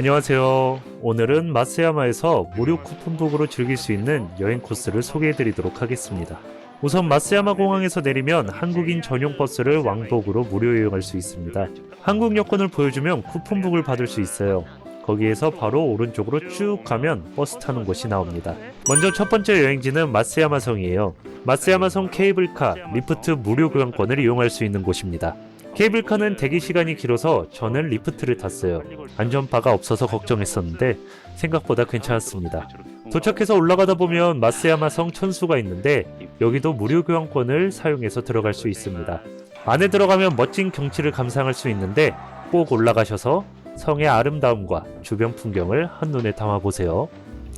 안녕하세요. 오늘은 마스야마에서 무료 쿠폰북으로 즐길 수 있는 여행 코스를 소개해드리도록 하겠습니다. 우선 마스야마 공항에서 내리면 한국인 전용 버스를 왕복으로 무료 이용할 수 있습니다. 한국 여권을 보여주면 쿠폰북을 받을 수 있어요. 거기에서 바로 오른쪽으로 쭉 가면 버스 타는 곳이 나옵니다. 먼저 첫 번째 여행지는 마스야마성이에요. 마스야마성 케이블카, 리프트 무료 교환권을 이용할 수 있는 곳입니다. 케이블카는 대기 시간이 길어서 저는 리프트를 탔어요. 안전바가 없어서 걱정했었는데 생각보다 괜찮았습니다. 도착해서 올라가다 보면 마스야마 성 천수가 있는데 여기도 무료 교환권을 사용해서 들어갈 수 있습니다. 안에 들어가면 멋진 경치를 감상할 수 있는데 꼭 올라가셔서 성의 아름다움과 주변 풍경을 한눈에 담아보세요.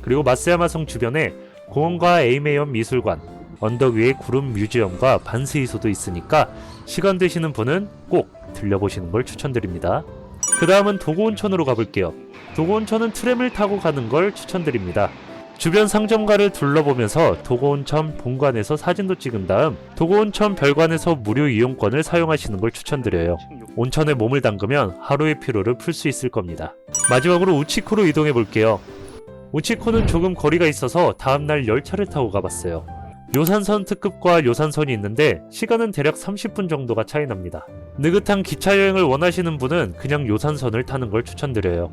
그리고 마스야마 성 주변에 공원과 에이메이언 미술관, 언덕 위에 구름 뮤지엄과 반스이소도 있으니까 시간 되시는 분은 꼭 들려보시는 걸 추천드립니다. 그 다음은 도고온천으로 가볼게요. 도고온천은 트램을 타고 가는 걸 추천드립니다. 주변 상점가를 둘러보면서 도고온천 본관에서 사진도 찍은 다음 도고온천 별관에서 무료 이용권을 사용하시는 걸 추천드려요. 온천에 몸을 담그면 하루의 피로를 풀 수 있을 겁니다. 마지막으로 우치코로 이동해 볼게요. 우치코는 조금 거리가 있어서 다음날 열차를 타고 가봤어요. 요산선 특급과 요산선이 있는데 시간은 대략 30분 정도가 차이 납니다. 느긋한 기차 여행을 원하시는 분은 그냥 요산선을 타는 걸 추천드려요.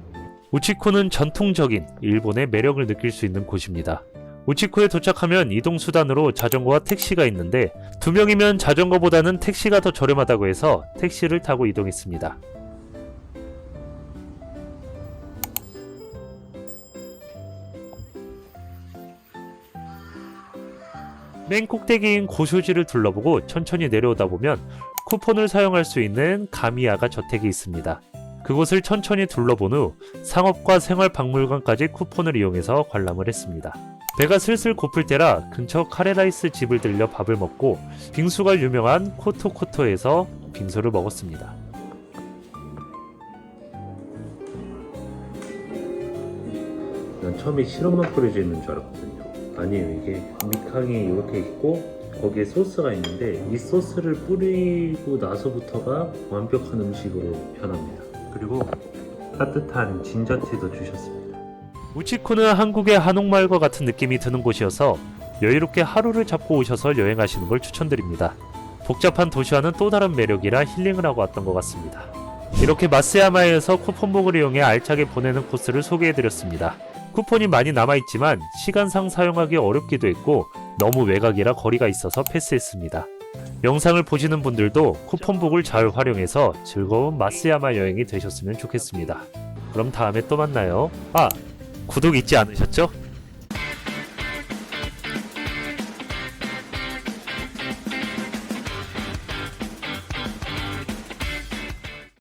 우치코는 전통적인 일본의 매력을 느낄 수 있는 곳입니다. 우치코에 도착하면 이동 수단으로 자전거와 택시가 있는데 두 명이면 자전거보다는 택시가 더 저렴하다고 해서 택시를 타고 이동했습니다. 맨 꼭대기인 고쇼지를 둘러보고 천천히 내려오다 보면 쿠폰을 사용할 수 있는 가미야가 저택이 있습니다. 그곳을 천천히 둘러본 후 상업과 생활박물관까지 쿠폰을 이용해서 관람을 했습니다. 배가 슬슬 고플 때라 근처 카레라이스 집을 들려 밥을 먹고 빙수가 유명한 코토코토에서 빙수를 먹었습니다. 난 처음에 시럽만 뿌려져 있는 줄 알았거든요. 아니에요. 이게 미캉이 이렇게 있고 거기에 소스가 있는데 이 소스를 뿌리고 나서부터가 완벽한 음식으로 변합니다. 그리고 따뜻한 진저티도 주셨습니다. 우치코는 한국의 한옥마을과 같은 느낌이 드는 곳이어서 여유롭게 하루를 잡고 오셔서 여행하시는 걸 추천드립니다. 복잡한 도시와는 또 다른 매력이라 힐링을 하고 왔던 것 같습니다. 이렇게 마스야마에서 쿠폰북을 이용해 알차게 보내는 코스를 소개해드렸습니다. 쿠폰이 많이 남아있지만 시간상 사용하기 어렵기도 했고 너무 외곽이라 거리가 있어서 패스했습니다. 영상을 보시는 분들도 쿠폰북을 잘 활용해서 즐거운 마스야마 여행이 되셨으면 좋겠습니다. 그럼 다음에 또 만나요. 아, 구독 잊지 않으셨죠?